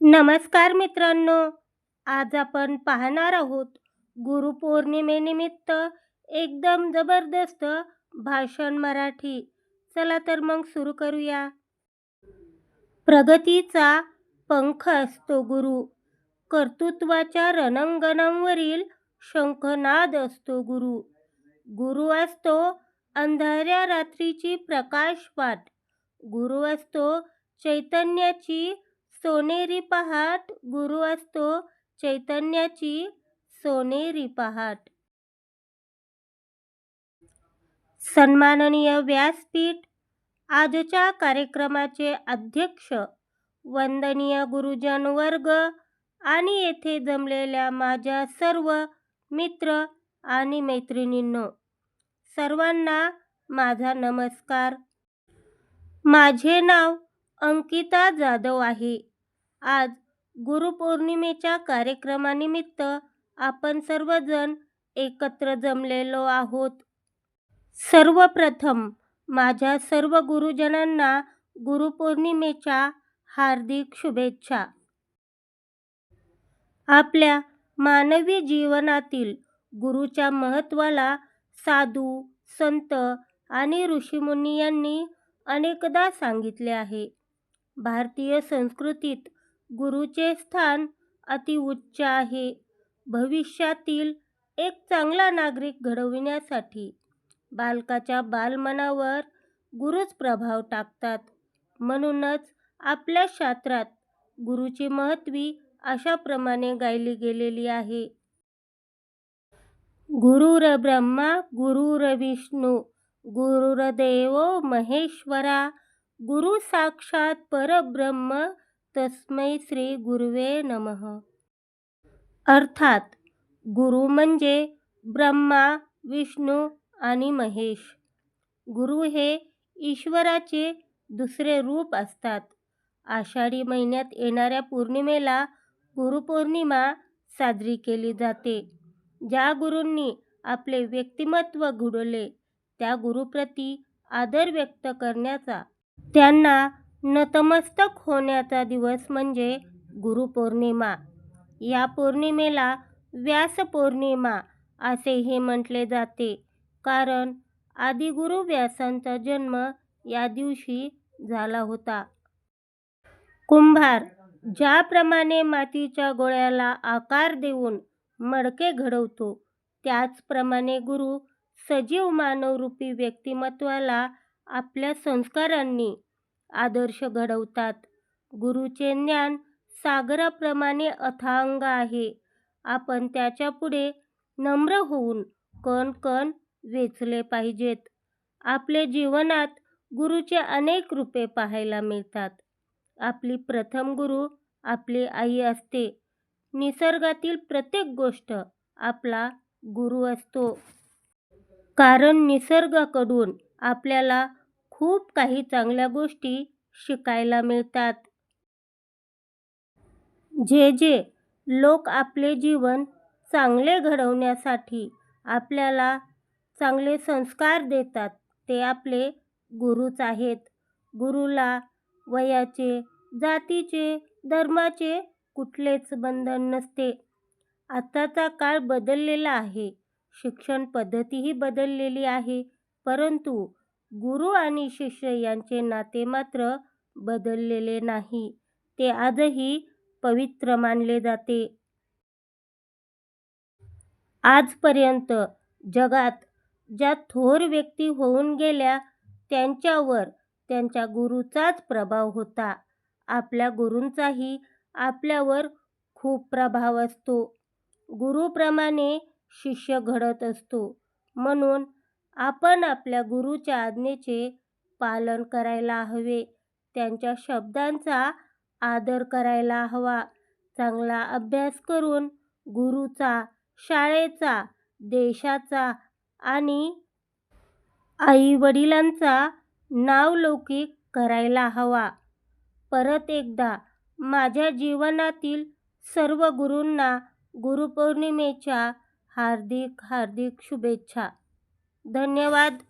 नमस्कार मित्रांनो आज आपण पाहणार आहोत गुरुपौर्णिमेनिमित्त एकदम जबरदस्त भाषण मराठी. चला तर मग सुरू करूया. प्रगतीचा पंख असतो गुरु. कर्तृत्वाच्या रणांगणांवरील शंखनाद असतो गुरु. गुरु असतो अंधाऱ्या रात्रीची प्रकाशवाट. गुरु असतो चैतन्याची सोनेरी पहाट गुरु असतो चैतन्याची सोनेरी पहाट. सन्माननीय व्यासपीठ आजच्या कार्यक्रमाचे अध्यक्ष वंदनीय गुरुजन वर्ग आणि येथे जमलेल्या माझ्या सर्व मित्र आणि मैत्रिणींनो सर्वांना माझा नमस्कार. माझे नाव अंकिता जाधव आहे. आज गुरुपौर्णिमेच्या कार्यक्रमानिमित्त आपण सर्वजण एकत्र जमलेलो आहोत. सर्वप्रथम माझ्या सर्व गुरुजनांना गुरुपौर्णिमेच्या हार्दिक शुभेच्छा. आपल्या मानवी जीवनातील गुरुच्या महत्त्वाला साधू संत आणि ऋषीमुनी यांनी अनेकदा सांगितले आहे. भारतीय संस्कृतीत गुरुचे स्थान अतिउच्च आहे. भविष्यातील एक चांगला नागरिक घडविण्यासाठी बालकाच्या बालमनावर गुरुच प्रभाव टाकतात. म्हणूनच आपल्या शास्त्रात गुरुची महत्वी अशाप्रमाणे गायली गेलेली आहे. गुरुर ब्रह्मा गुरुर विष्णू गुरुर्देव महेश्वरा गुरु साक्षात परब्रह्म तस्मै श्री गुरुवे नमः. अर्थात गुरु म्हणजे ब्रह्मा विष्णू आणि महेश. गुरु हे ईश्वराचे दुसरे रूप असतात. आषाढी महिन्यात येणाऱ्या पौर्णिमेला गुरुपौर्णिमा साजरी केली जाते. ज्या गुरूंनी आपले व्यक्तिमत्व घडवले त्या गुरुप्रती आदर व्यक्त करण्याचा त्यांना नतमस्तक होण्याचा दिवस म्हणजे गुरुपौर्णिमा. या पौर्णिमेला व्यास पौर्णिमा असेही म्हटले जाते. कारण आदिगुरु व्यासांचा जन्म या दिवशी झाला होता. कुंभार ज्याप्रमाणे मातीच्या गोळ्याला आकार देऊन मडके घडवतो त्याचप्रमाणे गुरु सजीव मानवरूपी व्यक्तिमत्वाला आपल्या संस्कारांनी आदर्श घडवतात. गुरुचे ज्ञान सागराप्रमाणे अथांग आहे. आपण त्याच्यापुढे नम्र होऊन कण कण वेचले पाहिजेत. आपले जीवनात गुरुचे अनेक रूपे पाहायला मिळतात. आपली प्रथम गुरु आपली आई असते. निसर्गातील प्रत्येक गोष्ट आपला गुरु असतो. कारण निसर्गाकडून आपल्याला खूप काही चांगल्या गोष्टी शिकायला मिळतात. जे जे लोक आपले जीवन चांगले घडवण्यासाठी आपल्याला चांगले संस्कार देतात ते आपले गुरुच आहेत. गुरुला वयाचे जातीचे धर्माचे कुठलेच बंधन नसते. आत्ताचा काळ बदललेला आहे. शिक्षण पद्धतीही बदललेली आहे. परंतु गुरु आणि शिष्य यांचे नाते मात्र बदललेले नाही. ते आजही पवित्र मानले जाते. आजपर्यंत जगात ज्या थोर व्यक्ती होऊन गेल्या त्यांच्यावर त्यांच्या गुरुचाच प्रभाव होता. आपल्या गुरूंचाही आपल्यावर खूप प्रभाव असतो. गुरुप्रमाणे शिष्य घडत असतो. म्हणून आपण आपल्या गुरुच्या आज्ञेचे पालन करायला हवे. त्यांच्या शब्दांचा आदर करायला हवा. चांगला अभ्यास करून गुरुचा शाळेचा देशाचा आणि आईवडिलांचा नावलौकिक करायला हवा. परत एकदा माझ्या जीवनातील सर्व गुरूंना गुरुपौर्णिमेच्या हार्दिक हार्दिक शुभेच्छा. धन्यवाद.